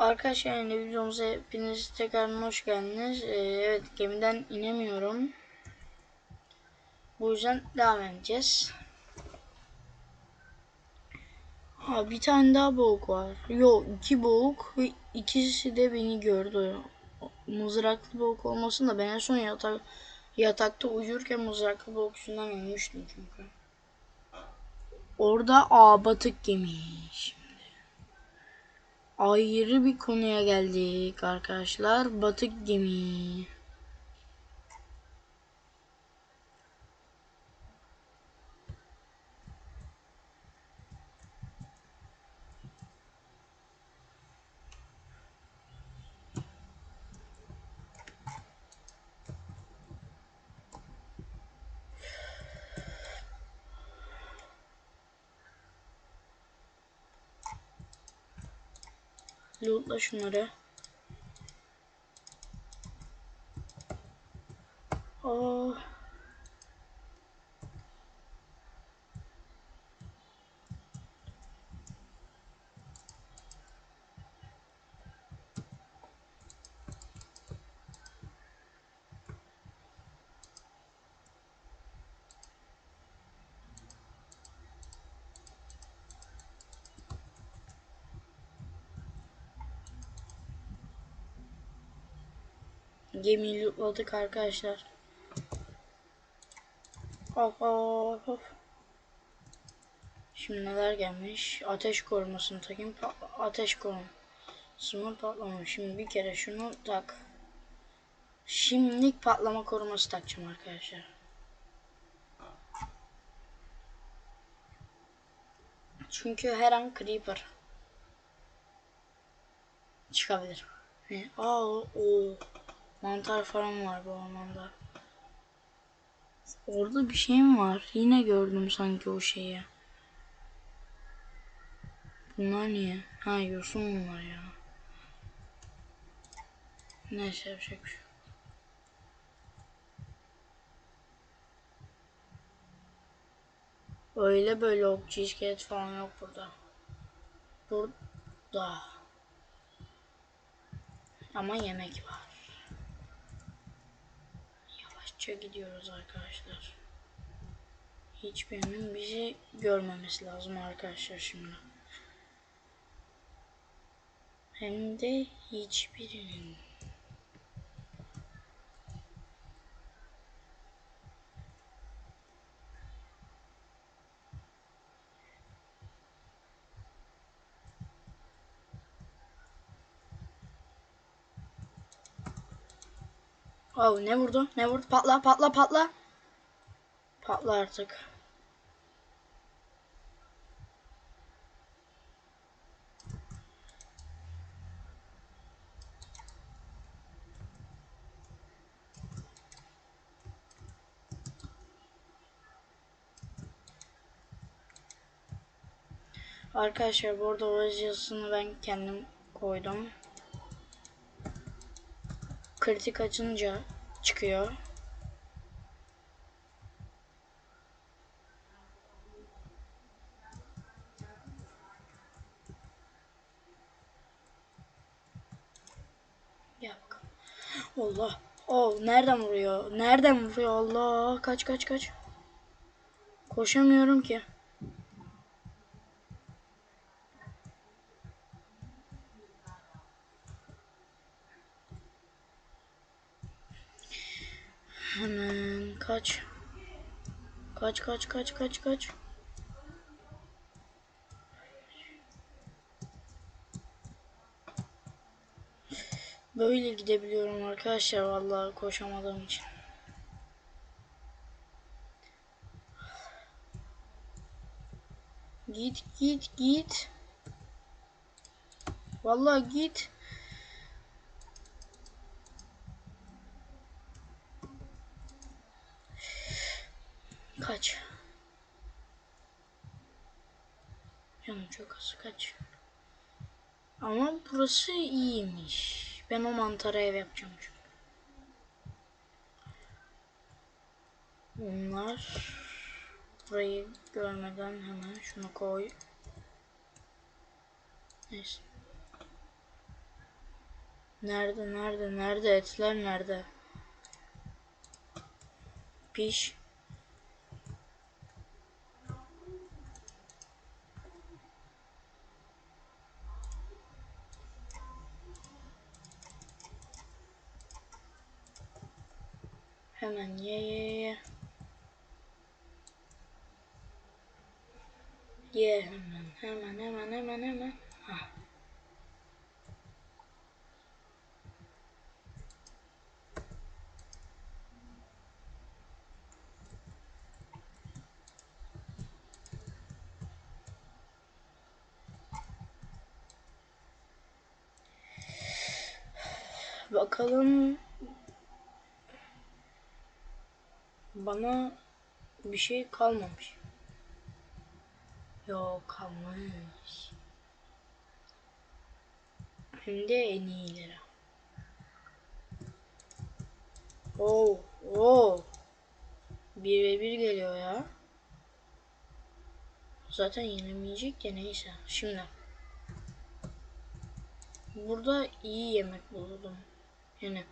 Arkadaşlar yeni videomuza hepiniz tekrar hoş geldiniz. Ee, evet gemiden inemiyorum. Bu yüzden devam edeceğiz. Ha bir tane daha boğuk var. Yok iki boğuk ve ikisi de beni gördü. Mızraklı boğuk olmasın da ben en son yatak, yatakta uyurken mızraklı boğuk yüzünden ölmüştüm çünkü. Orada aa batık gemi. Ayrı bir konuya geldik arkadaşlar. Batık gemi. Lootla şunları. Aa. Gemiyi lootladık arkadaşlar. Hop hop hop. Şimdi neler gelmiş? Ateş korumasını takayım. Pa- ateş koruması mı patlamamış. Şimdi bir kere şunu tak. Şimdilik patlama koruması takacağım arkadaşlar. Çünkü her an creeper çıkabilir. Aa o. Mantar falan var bu ormanda. Orada bir şey mi var? Yine gördüm sanki o şeyi. Bunlar niye? Ha yosun bunlar ya. Neyse bir şey. yok. Öyle böyle okçu iskelet falan yok burada. Burada. Ama yemek var. Yavaşça gidiyoruz arkadaşlar. Hiçbirinin bizi görmemesi lazım arkadaşlar şimdi. Hem de hiçbirinin. Oh ne vurdu? Ne vurdu? Patla patla patla. Patla artık. Arkadaşlar bu arada o ben kendim koydum. Kritik açınca çıkıyor. Bakalım. Allah. Oh nereden vuruyor? Nereden vuruyor? Allah. Kaç kaç kaç. Koşamıyorum ki. Hemen kaç. Kaç kaç kaç kaç kaç. Böyle gidebiliyorum arkadaşlar vallahi koşamadığım için. Git git git. Vallahi git. Kaç. Canım çok az kaç. Ama burası iyiymiş. Ben o mantara ev yapacağım çünkü. Bunlar burayı görmeden hemen şunu koy. Neyse. Nerede nerede nerede etler nerede? Piş. Hemen ye ye ye. Ye hemen hemen hemen hemen hemen. Hah. Bakalım bana bir şey kalmamış. Yok kalmamış. Hem de en iyileri. Oo, oo. Bir ve bir geliyor ya. Zaten yenemeyecek de neyse. Şimdi. Burada iyi yemek buldum. Yani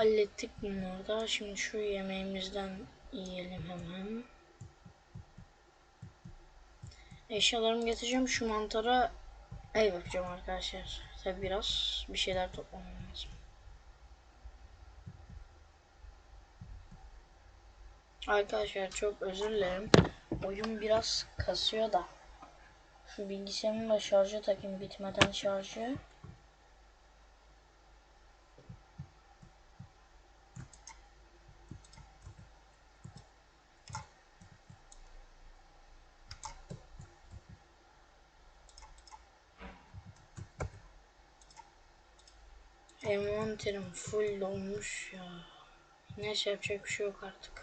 hallettik bunları da. Şimdi şu yemeğimizden yiyelim hemen. Eşyalarımı getireceğim. Şu mantara ev yapacağım arkadaşlar. Tabi biraz bir şeyler toplamam lazım. Arkadaşlar çok özür dilerim. Oyun biraz kasıyor da. Şu bilgisayarımı da şarja takayım bitmeden şarjı. Envanterim full dolmuş ya. Neyse yapacak bir şey yok artık.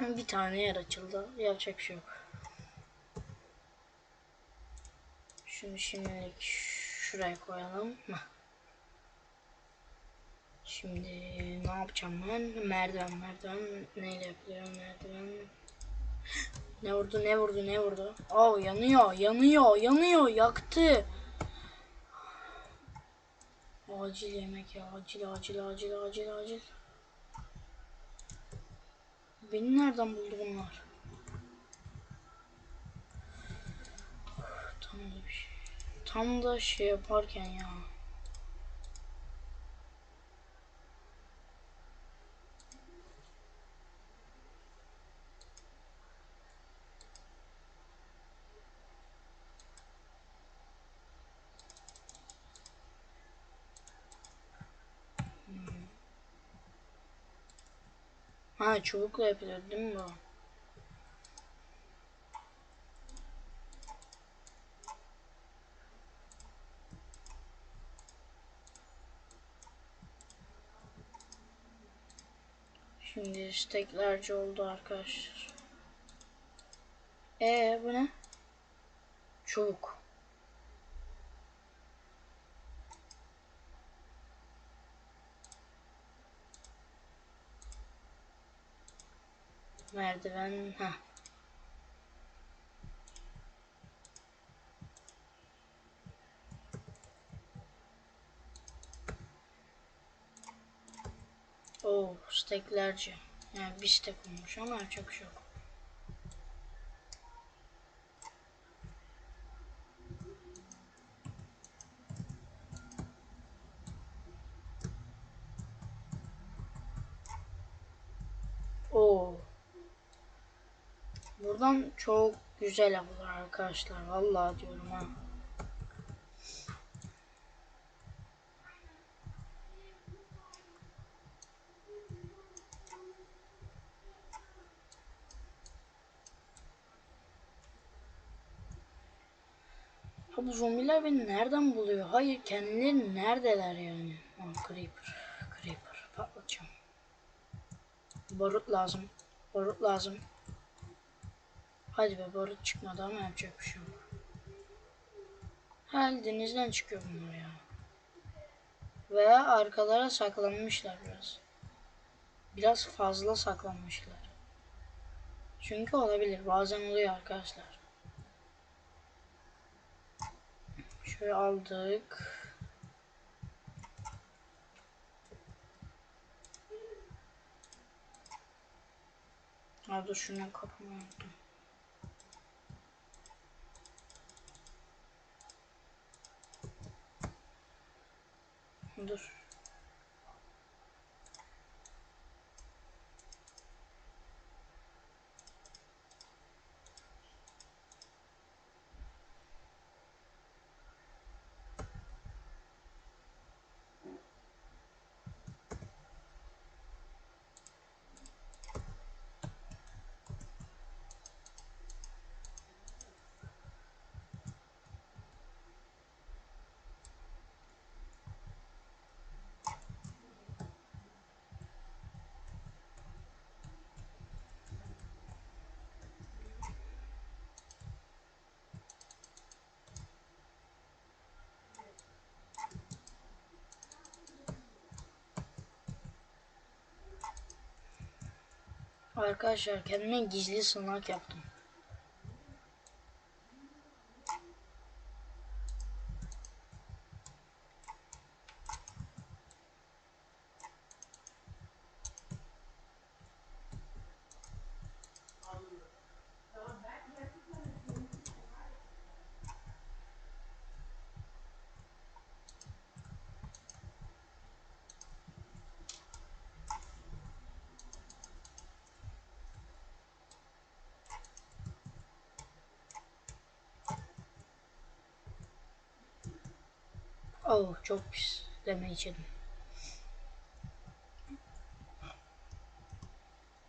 Bir tane yer açıldı. Yapacak bir şey yok. Şunu şimdilik şuraya koyalım. Şimdi ne yapacağım ben? Merdiven merdiven neyle yapılıyor merdiven? Ne vurdu ne vurdu ne vurdu? Oh yanıyor yanıyor yanıyor yaktı. Acil yemek ya acil acil acil acil acil. Beni nereden buldu bunlar? Tam da bir şey. Tam da şey yaparken ya. Ha çubukla yapılıyor değil mi bu? Şimdi steklerce oldu arkadaşlar. Ee bu ne? Çubuk. Merdiven. Ha. Oo, steklerce. Yani bir stek olmuş ama çok şey yok. Oo. Buradan çok güzel yapılır arkadaşlar. Vallahi diyorum ha. Ha bu zombiler beni nereden buluyor? Hayır kendileri neredeler yani? Aa, creeper. Creeper. Patlat Barut lazım. Barut lazım. Hadi be barut çıkmadı ama yapacak bir şey yok. Herhalde denizden çıkıyor bunlar ya. Veya arkalara saklanmışlar biraz. Biraz fazla saklanmışlar. Çünkü olabilir. Bazen oluyor arkadaşlar. Şöyle aldık. Dur şunu kapamayı unuttum. Dur. Arkadaşlar kendime gizli sığınak yaptım. Oh çok pis deme içelim.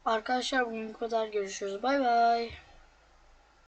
Arkadaşlar bugün bu kadar görüşürüz. Bay bay.